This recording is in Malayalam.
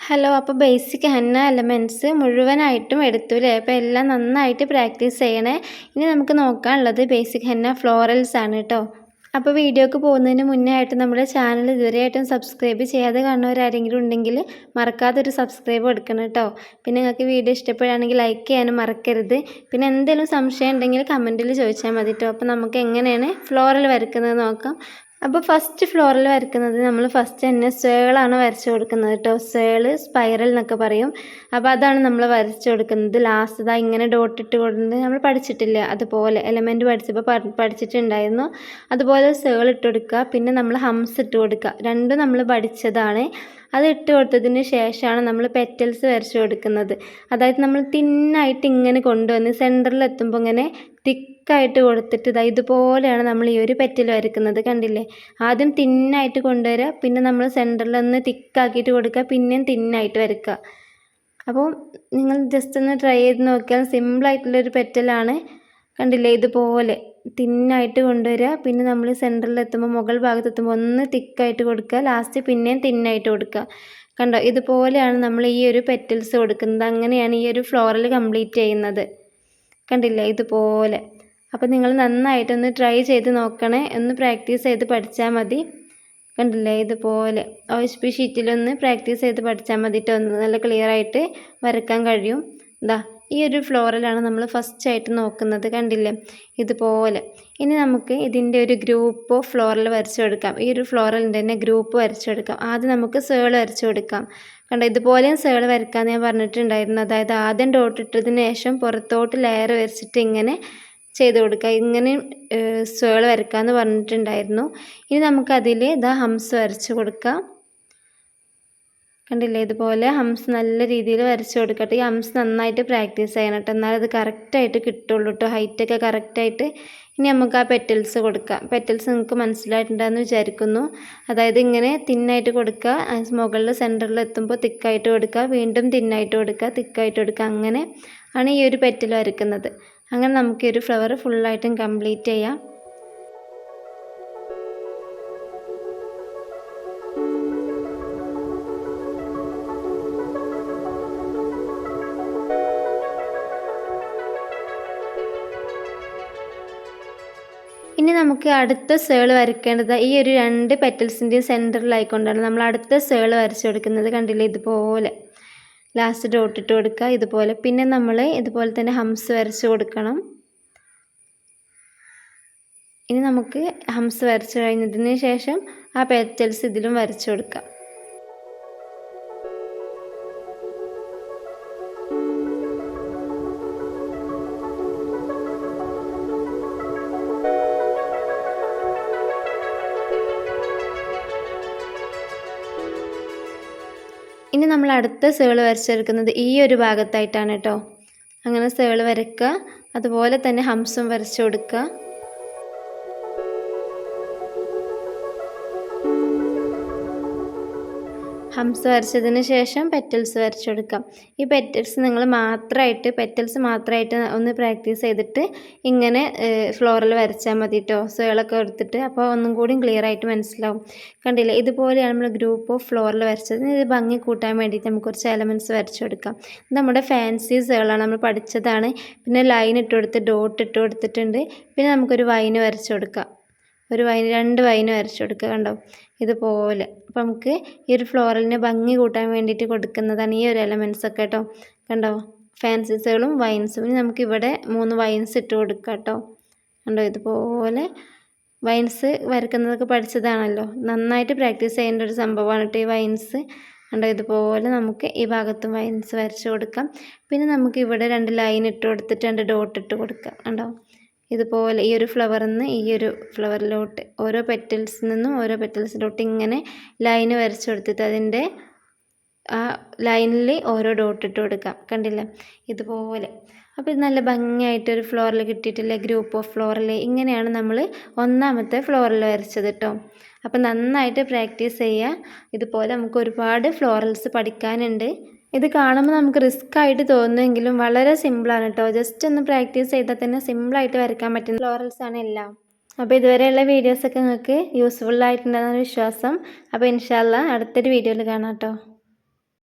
ഹലോ അപ്പോൾ ബേസിക് ഹെന്ന എലമെന്റ്സ് മുഴുവനായിട്ടും എടുത്തു അല്ലേ അപ്പോൾ എല്ലാം നന്നായിട്ട് പ്രാക്ടീസ് ചെയ്യണേ. ഇനി നമുക്ക് നോക്കാനുള്ളത് ബേസിക് ഹെന്ന ഫ്ലോറൽസ് ആണ് കേട്ടോ അപ്പോൾ വീഡിയോക്ക് പോകുന്നതിന് മുന്നേ ആയിട്ട് നമ്മുടെ ചാനൽ ഇതുവരെയായിട്ടും സബ്സ്ക്രൈബ് ചെയ്യാതെ കാണുന്നവരാരെങ്കിലും ഉണ്ടെങ്കിൽ മറക്കാതെ ഒരു സബ്സ്ക്രൈബ് കൊടുക്കണം കേട്ടോ പിന്നെ നിങ്ങൾക്ക് വീഡിയോ ഇഷ്ടപ്പെടുകയാണെങ്കിൽ ലൈക്ക് ചെയ്യാനും മറക്കരുത്. പിന്നെ എന്തെങ്കിലും സംശയം ഉണ്ടെങ്കിൽ കമന്റിൽ ചോദിച്ചാൽ മതി കേട്ടോ അപ്പോൾ നമുക്ക് എങ്ങനെയാണ് ഫ്ലോറൽ വരക്കുന്നത് നോക്കാം. അപ്പോൾ ഫസ്റ്റ് ഫ്ലോറിൽ വരയ്ക്കുന്നത് നമ്മൾ ഫസ്റ്റ് തന്നെ സ്വേളാണ് വരച്ചു കൊടുക്കുന്നത് കേട്ടോ സ്വേൾ സ്പൈറൽ എന്നൊക്കെ പറയും. അപ്പോൾ അതാണ് നമ്മൾ വരച്ചു കൊടുക്കുന്നത്. ലാസ്റ്റ് ഇതാ ഇങ്ങനെ ഡോട്ട് ഇട്ട് കൊടുക്കുന്നത് നമ്മൾ പഠിച്ചിട്ടില്ല. അതുപോലെ എലമെന്റ് പഠിച്ചപ്പോൾ പഠിച്ചിട്ടുണ്ടായിരുന്നു. അതുപോലെ സേൾ ഇട്ട് കൊടുക്കുക. പിന്നെ നമ്മൾ ഹംസ് ഇട്ട് കൊടുക്കുക. രണ്ടും നമ്മൾ പഠിച്ചതാണ്. അത് ഇട്ട് കൊടുത്തതിന് ശേഷമാണ് നമ്മൾ പെറ്റൽസ് വരച്ചു കൊടുക്കുന്നത്. അതായത് നമ്മൾ തിന്നായിട്ട് ഇങ്ങനെ കൊണ്ടുവന്ന് സെന്ററിൽ എത്തുമ്പോൾ ഇങ്ങനെ തിക്കായിട്ട് കൊടുത്തിട്ട് ഇതാ ഇതുപോലെയാണ് നമ്മൾ ഈ ഒരു പെറ്റൽ വരക്കുന്നത് കണ്ടില്ലേ? ആദ്യം തിന്നായിട്ട് കൊണ്ടുവരിക പിന്നെ നമ്മൾ സെന്ററിൽ ഒന്ന് തിക്കാക്കിയിട്ട് കൊടുക്കുക പിന്നെയും തിന്നായിട്ട് വരക്കുക. അപ്പോൾ നിങ്ങൾ ജസ്റ്റ് ഒന്ന് ട്രൈ ചെയ്ത് നോക്കിയാൽ സിമ്പിളായിട്ടുള്ളൊരു പെറ്റലാണ് കണ്ടില്ലേ ഇതുപോലെ. തിന്നായിട്ട് കൊണ്ടുവരിക പിന്നെ നമ്മൾ സെന്ററിൽ എത്തുമ്പോൾ മുകൾ ഭാഗത്ത് എത്തുമ്പോൾ ഒന്ന് തിക്കായിട്ട് കൊടുക്കുക ലാസ്റ്റ് പിന്നെയും തിന്നായിട്ട് കൊടുക്കുക കണ്ടോ? ഇതുപോലെയാണ് നമ്മൾ ഈ ഒരു പെറ്റൽസ് കൊടുക്കുന്നത്. അങ്ങനെയാണ് ഈ ഒരു ഫ്ലോറൽ കംപ്ലീറ്റ് ചെയ്യുന്നത്. കണ്ടില്ലേ? ഇതുപോലെ. അപ്പോൾ നിങ്ങൾ നന്നായിട്ടൊന്ന് ട്രൈ ചെയ്ത് നോക്കണേ. ഒന്ന് പ്രാക്ടീസ് ചെയ്ത് പഠിച്ചാൽ മതി. കണ്ടില്ലേ? ഇതുപോലെ. ഓ ഷീറ്റിലൊന്ന് പ്രാക്ടീസ് ചെയ്ത് പഠിച്ചാൽ മതിയിട്ടൊന്ന് നല്ല ക്ലിയറായിട്ട് വരക്കാൻ കഴിയും. ഇതാ ഈ ഒരു ഫ്ലോറലാണ് നമ്മൾ ഫസ്റ്റ് ആയിട്ട് നോക്കുന്നത് കണ്ടില്ലേ? ഇതുപോലെ. ഇനി നമുക്ക് ഇതിന്റെ ഒരു ഗ്രൂപ്പ് ഫ്ലോറൽ വരച്ചു കൊടുക്കാം ഈ ഒരു ഫ്ലോറലിന്റെ തന്നെ ഗ്രൂപ്പ് വരച്ചു കൊടുക്കാം ആദ്യം നമുക്ക് സേൾ വരച്ചു കൊടുക്കാം കണ്ടോ ഇതുപോലെയും സേൾ വരയ്ക്കാൻ ഞാൻ പറഞ്ഞിട്ടുണ്ടായിരുന്നു. അതായത് ആദ്യം ഡോട്ട് ഇട്ടതിന് ശേഷം പുറത്തോട്ട് ലെയർ വരച്ചിട്ട് ഇങ്ങനെ ചെയ്ത് കൊടുക്കുക. ഇങ്ങനെ സേൾ വരയ്ക്കാമെന്ന് പറഞ്ഞിട്ടുണ്ടായിരുന്നു. ഇനി നമുക്കതിൽ ദ ഹംസ് വരച്ച് കൊടുക്കാം. കണ്ടില്ലേ? ഇതുപോലെ ഹംസ് നല്ല രീതിയിൽ വരച്ച് കൊടുക്കട്ടെ. ഈ ഹംസ് നന്നായിട്ട് പ്രാക്ടീസ് ചെയ്യണം കേട്ടോ എന്നാലത് കറക്റ്റായിട്ട് കിട്ടുള്ളൂ കേട്ടോ ഹൈറ്റൊക്കെ കറക്റ്റായിട്ട് ഇനി നമുക്ക് ആ പെറ്റൽസ് കൊടുക്കാം. പെറ്റൽസ് നിങ്ങൾക്ക് മനസ്സിലായിട്ടുണ്ടെന്ന് വിചാരിക്കുന്നു. അതായത് ഇങ്ങനെ തിന്നായിട്ട് കൊടുക്കുക. മുകളിൽ സെന്ററിൽ എത്തുമ്പോൾ തിക്കായിട്ട് കൊടുക്കുക. വീണ്ടും തിന്നായിട്ട് കൊടുക്കുക. തിക്കായിട്ട് കൊടുക്കുക. അങ്ങനെ ആണ് ഈ ഒരു പെറ്റൽ വരയ്ക്കുന്നത് അങ്ങനെ നമുക്ക് ഒരു ഫ്ലവർ ഫുള്ളായിട്ടും കംപ്ലീറ്റ് ചെയ്യാം. നമുക്ക് അടുത്ത സേൾ വരയ്ക്കേണ്ടത് ഈ ഒരു രണ്ട് പെറ്റൽസിന്റെയും സെന്ററിലായിക്കൊണ്ടാണ് നമ്മൾ അടുത്ത സേൾ വരച്ചു കൊടുക്കുന്നത് കണ്ടില്ലേ? ഇതുപോലെ. ലാസ്റ്റ് ഡോട്ട് ഇട്ട് കൊടുക്കുക ഇതുപോലെ. പിന്നെ നമ്മൾ ഇതുപോലെ തന്നെ ഹംസ് വരച്ച് കൊടുക്കണം. ഇനി നമുക്ക് ഹംസ് വരച്ച് കഴിഞ്ഞതിന് ശേഷം ആ പെറ്റൽസ് ഇതിലും വരച്ചു കൊടുക്കാം. ഇനി നമ്മൾ അടുത്ത സേൾ വരച്ചെടുക്കുന്നത് ഈ ഒരു ഭാഗത്തായിട്ടാണ് കേട്ടോ. അങ്ങനെ സേൾ വരയ്ക്കുക. അതുപോലെ തന്നെ ഹംസം വരച്ചു കൊടുക്കുക. ഹംസ വരച്ചതിന് ശേഷം പെറ്റൽസ് വരച്ചെടുക്കാം. ഈ പെറ്റൽസ് നിങ്ങൾ മാത്രമായിട്ട് പെറ്റൽസ് മാത്രമായിട്ട് ഒന്ന് പ്രാക്ടീസ് ചെയ്തിട്ട് ഇങ്ങനെ ഫ്ലോറിൽ വരച്ചാൽ മതി കേട്ടോ എടുത്തിട്ട് അപ്പോൾ ഒന്നും കൂടി ക്ലിയർ ആയിട്ട് മനസ്സിലാവും. കണ്ടില്ലേ? ഇതുപോലെയാണ് നമ്മൾ ഗ്രൂപ്പ് ഓഫ് ഫ്ലോറിൽ വരച്ചത്. ഇത് ഭംഗി കൂട്ടാൻ വേണ്ടിയിട്ട് നമുക്ക് കുറച്ച് എലമെന്റ്സ് വരച്ചെടുക്കാം നമ്മുടെ ഫാൻസി സേളാണ് നമ്മൾ പഠിച്ചതാണ്. പിന്നെ ലൈൻ ഇട്ട് കൊടുത്ത് ഡോട്ട് ഇട്ട് കൊടുത്തിട്ടുണ്ട്. പിന്നെ നമുക്കൊരു വൈന് വരച്ചു കൊടുക്കാം ഒരു വൈൻ രണ്ട് വൈന് വരച്ചു കൊടുക്കുക കണ്ടോ? ഇതുപോലെ. അപ്പോൾ നമുക്ക് ഈ ഒരു ഫ്ലോറലിനെ ഭംഗി കൂട്ടാൻ വേണ്ടിയിട്ട് കൊടുക്കുന്നതാണ് ഈ ഒരു എലമെൻസ് ഒക്കെ കേട്ടോ. കണ്ടോ? ഫാൻസിസുകളും വൈൻസും ഇനി നമുക്കിവിടെ മൂന്ന് വൈൻസ് ഇട്ട് കൊടുക്കാം കേട്ടോ. കണ്ടോ? ഇതുപോലെ വൈൻസ് വരക്കുന്നതൊക്കെ പഠിച്ചതാണല്ലോ. നന്നായിട്ട് പ്രാക്ടീസ് ചെയ്യേണ്ട ഒരു സംഭവമാണ് കേട്ടോ ഈ വൈൻസ് കണ്ടോ? ഇതുപോലെ നമുക്ക് ഈ ഭാഗത്തും വൈൻസ് വരച്ച് കൊടുക്കാം. പിന്നെ നമുക്ക് ഇവിടെ രണ്ട് ലൈൻ ഇട്ട് കൊടുത്തിട്ട് രണ്ട് ഡോട്ട് ഇട്ട് കൊടുക്കാം. കണ്ടോ? ഇതുപോലെ ഈ ഒരു ഫ്ലവറിൽ നിന്ന് ഈ ഒരു ഫ്ലവറിലോട്ട് ഓരോ പെറ്റൽസിൽ നിന്നും ഓരോ പെറ്റൽസിലോട്ട് ഇങ്ങനെ ലൈൻ വരച്ചു കൊടുത്തിട്ട് അതിന്റെ ആ ലൈനിൽ ഓരോ ഡോട്ട് ഇട്ട് കൊടുക്കാം. കണ്ടില്ല? ഇതുപോലെ. അപ്പോൾ ഇത് നല്ല ഭംഗിയായിട്ടൊരു ഫ്ലോറിൽ കിട്ടിയിട്ടില്ലേ? ഗ്രൂപ്പ് ഓഫ് ഫ്ലോറിൽ ഇങ്ങനെയാണ് നമ്മൾ ഒന്നാമത്തെ ഫ്ലോറിൽ വരച്ചത് കേട്ടോ അപ്പോൾ നന്നായിട്ട് പ്രാക്ടീസ് ചെയ്യുക ഇതുപോലെ നമുക്ക് ഒരുപാട് ഫ്ലോറൽസ് പഠിക്കാനുണ്ട്. ഇത് കാണുമ്പോൾ നമുക്ക് റിസ്ക് ആയിട്ട് തോന്നുമെങ്കിലും വളരെ സിമ്പിളാണ് കേട്ടോ ജസ്റ്റ് ഒന്ന് പ്രാക്ടീസ് ചെയ്താൽ തന്നെ സിമ്പിളായിട്ട് വരയ്ക്കാൻ പറ്റുന്ന ഫ്ലോറൽസ് ആണ് എല്ലാം. അപ്പോൾ ഇതുവരെയുള്ള വീഡിയോസൊക്കെ നിങ്ങൾക്ക് യൂസ്ഫുൾ ആയിട്ടുണ്ടെന്നാണ് വിശ്വാസം. അപ്പോൾ ഇൻഷാല്ല അടുത്തൊരു വീഡിയോയിൽ കാണാം കേട്ടോ